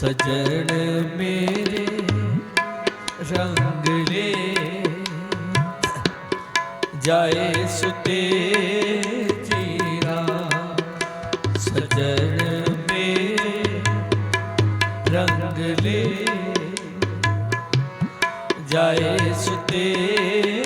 ਸਜਣ ਮੇਰੇ ਰੰਗ ਲੈ। ਜਾਏ ਸੁਤੇ ਜੀਰਾ ਸਜਣ ਮੇਰੇ ਰੰਗ ਲੈ। ਜਾਏ ਸੁਤੇ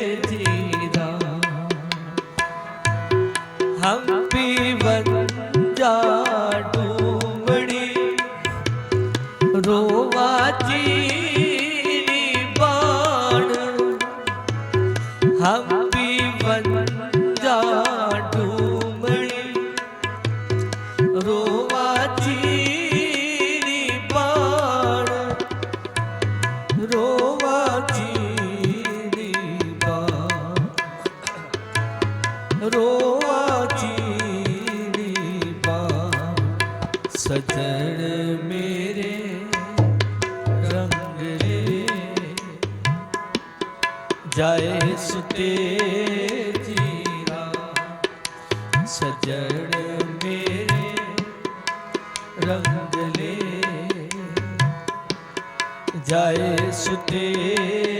ਰੋਆ ਚੀੜੀ ਬਾ ਸਜਣ ਮੇਰੇ ਰੰਗਲੇ ਜਾਏ ਸੁਤੇ ਜੀਰਾ। ਸਜਣ ਮੇਰੇ ਰੰਗਲੇ ਜਾਏ ਸੁਤੇ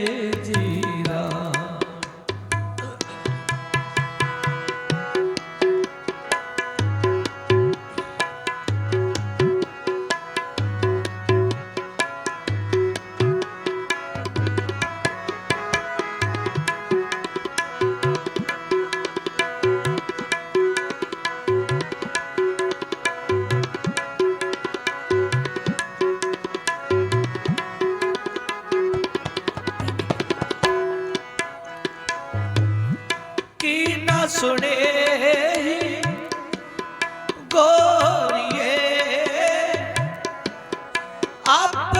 ਸੁਣੇ ਗੋਰੀਏ। ਆਪ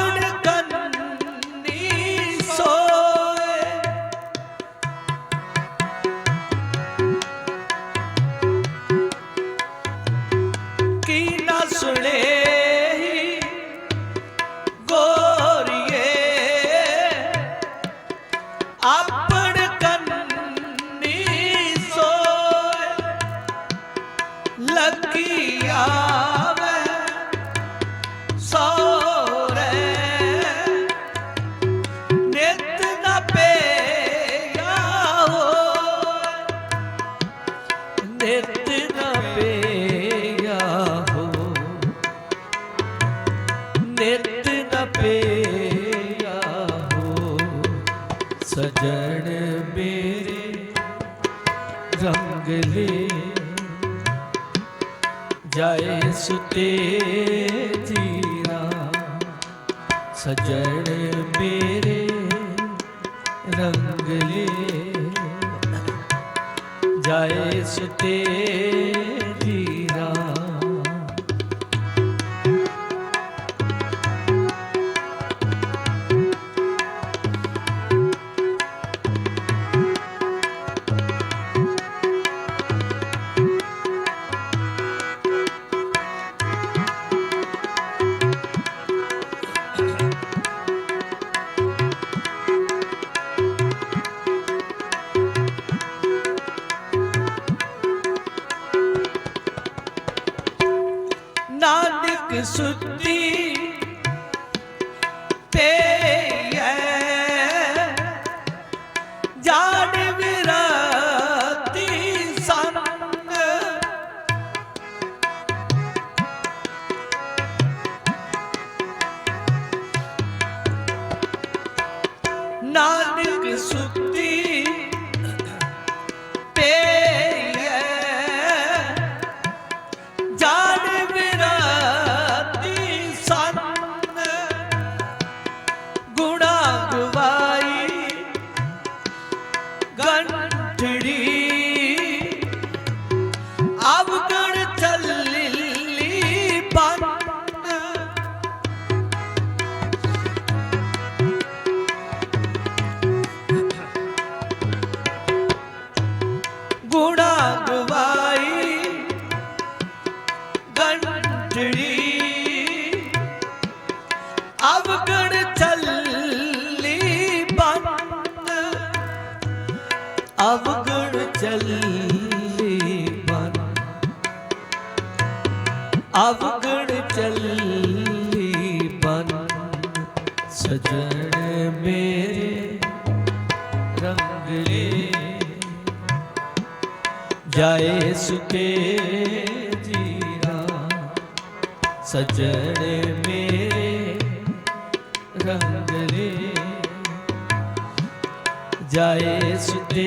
ਸਜਣ ਮੇਰੇ ਰੰਗਲੇ ਜਾਏ ਸੁਤੇ ਜੀਰਾ ਸਜਣ ਮੇਰੇ ਰੰਗਲੇ ਜਾਏ ਸੁਤੇ ਜੀਰਾ ਸੁਤੀ ਤੇ ਜਾਣ ਵਿਰਾਤੀ ਸੰਗ। ਨਾਨਕ ਸੁਤੀ ਛਤੜੀ ਅਵਗਣ ਚੱਲੀ ਬੰਦ ਅਵਗਣ ਚੱਲੀ ਬੰਦ ਅਵਗਣ ਚੱਲੀ ਬੰਦ ਸਜਣ ਮੇਰੇ ਰੰਗਲੇ। ਜਾਏ ਸੁਤੇ ਜੀ। ਸਜਣ ਮੇਰੇ ਰੰਗਲੇ ਜਾਏ ਸੁਤੇ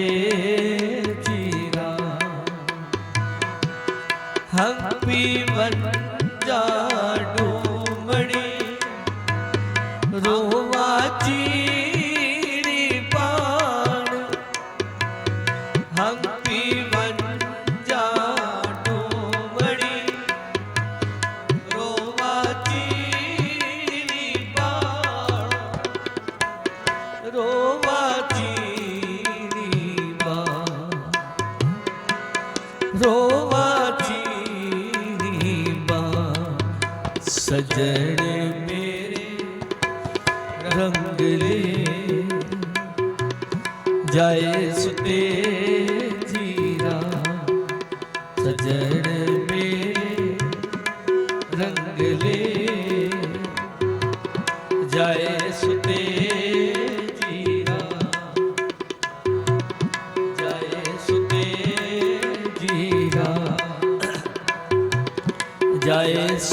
ਜੀਰਾ ਹੰਪੀ ਵਨ ਜਾਡੂਮੜੀ ਰੋਵਾ ਚੀਰੀ ਸਜਣ ਮੇਰੇ ਰੰਗਲੇ ਜਾਏ ਸੁਤੇ ਜੀਰਾ। ਸਜਣ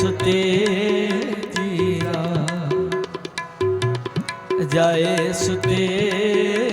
ਸੁਤੇ ਜੀਰਾ ਜਾਏ ਸੁਤੇ